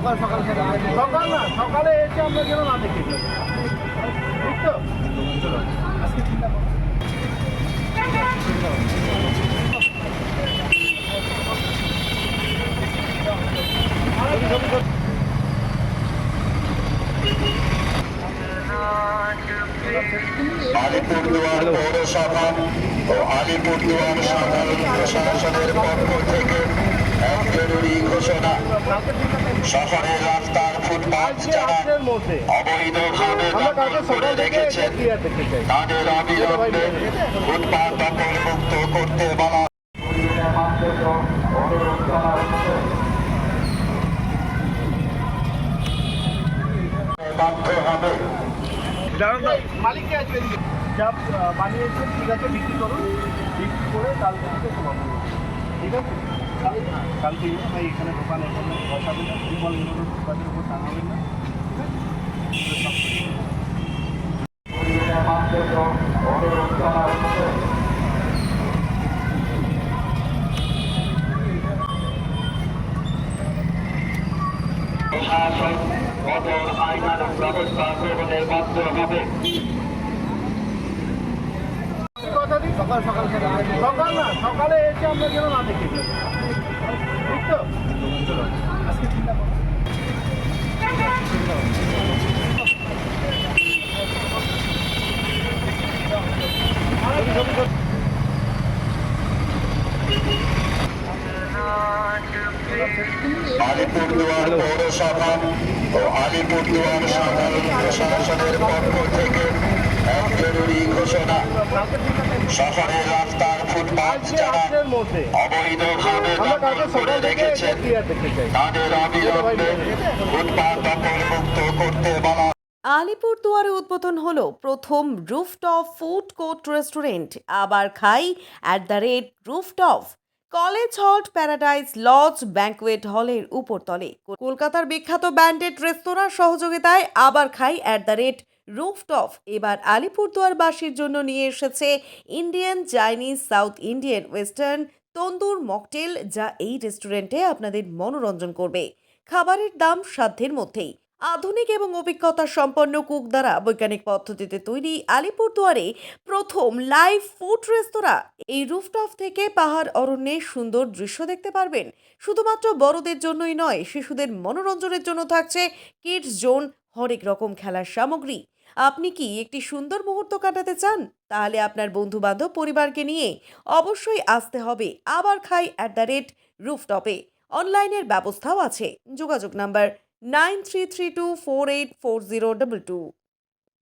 সকাল সকাল সকাল না, সকালে এসে আমরা যেন না দেখি। আলিপুরদুয়ার পৌরসভা ও আলিপুরদুয়ার সাধারণ প্রশাসনের পক্ষ থেকে এক জরুরি ঘোষণা। শহরের রাস্তার আজকে যারা মধ্যে অবৈধভাবে দখল করে রেখেছেন তাদের অবিলম্বে দখল মুক্ত করতে বলা অনুরোধ করা হচ্ছে বাধ্য হবে মালিককে আজকে যা বানিয়েছেন ঠিক আছে বিক্রি করুন। বিক্রি করে তোমার ঠিক আছে? এলে ভাই এখানে দোকানে এখানে না ইউনিট দোকানের উপর না। সকাল সকাল সকাল না, সকালে এসে আমরা যেন না দেখি আলিপুরদুয়ার পৌরসভা ও আলিপুরদুয়ার সাধারণ প্রশাসনের পক্ষ থেকে এক জরুরি ঘোষণা। শহরের রাস্তার ফুটপাথ যারা অবৈধভাবে দখল করে রেখেছেন তাদের অবিলম্বে ফুটপাথ দখলমুক্ত করতে বলা আলিপুরদুয়ারে উদ্বোধন হল প্রথম রুফটপ ফুড কোর্ট রেস্টুরেন্ট। আবার খাই at the rate rooftop college halt paradise lodge banquet হলের উপরতলে। কলকাতার বিখ্যাত ব্যান্ডেড রেস্তোরাঁর সহযোগিতায় আবার খাই অ্যাট দ্য রেট রুফটপ। এবার আলিপুরদুয়ারবাসীর জন্য নিয়ে এসেছে Indian Chinese south Indian western tandoor mocktail, যা এই রেস্টুরেন্টে আপনাদের মনোরঞ্জন করবে। খাবারের দাম সাধ্যের মধ্যেই। আধুনিক এবং অভিজ্ঞতা সম্পন্ন কুক দ্বারা বৈজ্ঞানিক পদ্ধতিতে তৈরি আলিপুরদুয়ারে প্রথম লাইভ ফুড রেস্তোরাঁ। এই রুফটপ থেকে পাহাড় অরণ্যে সুন্দর দৃশ্য দেখতে পারবেন। শুধুমাত্র বড়দের জন্যই নয়, শিশুদের মনোরঞ্জনের জন্য থাকছে কিডস জোন, হরেক রকম খেলার সামগ্রী। আপনি কি একটি সুন্দর মুহূর্ত কাটাতে চান? তাহলে আপনার বন্ধু বান্ধব পরিবারকে নিয়ে অবশ্যই আসতে হবে আবার খাই অ্যাট দ্য রেট রুফটপে। অনলাইনের ব্যবস্থাও আছে। যোগাযোগ নাম্বার 9332484022.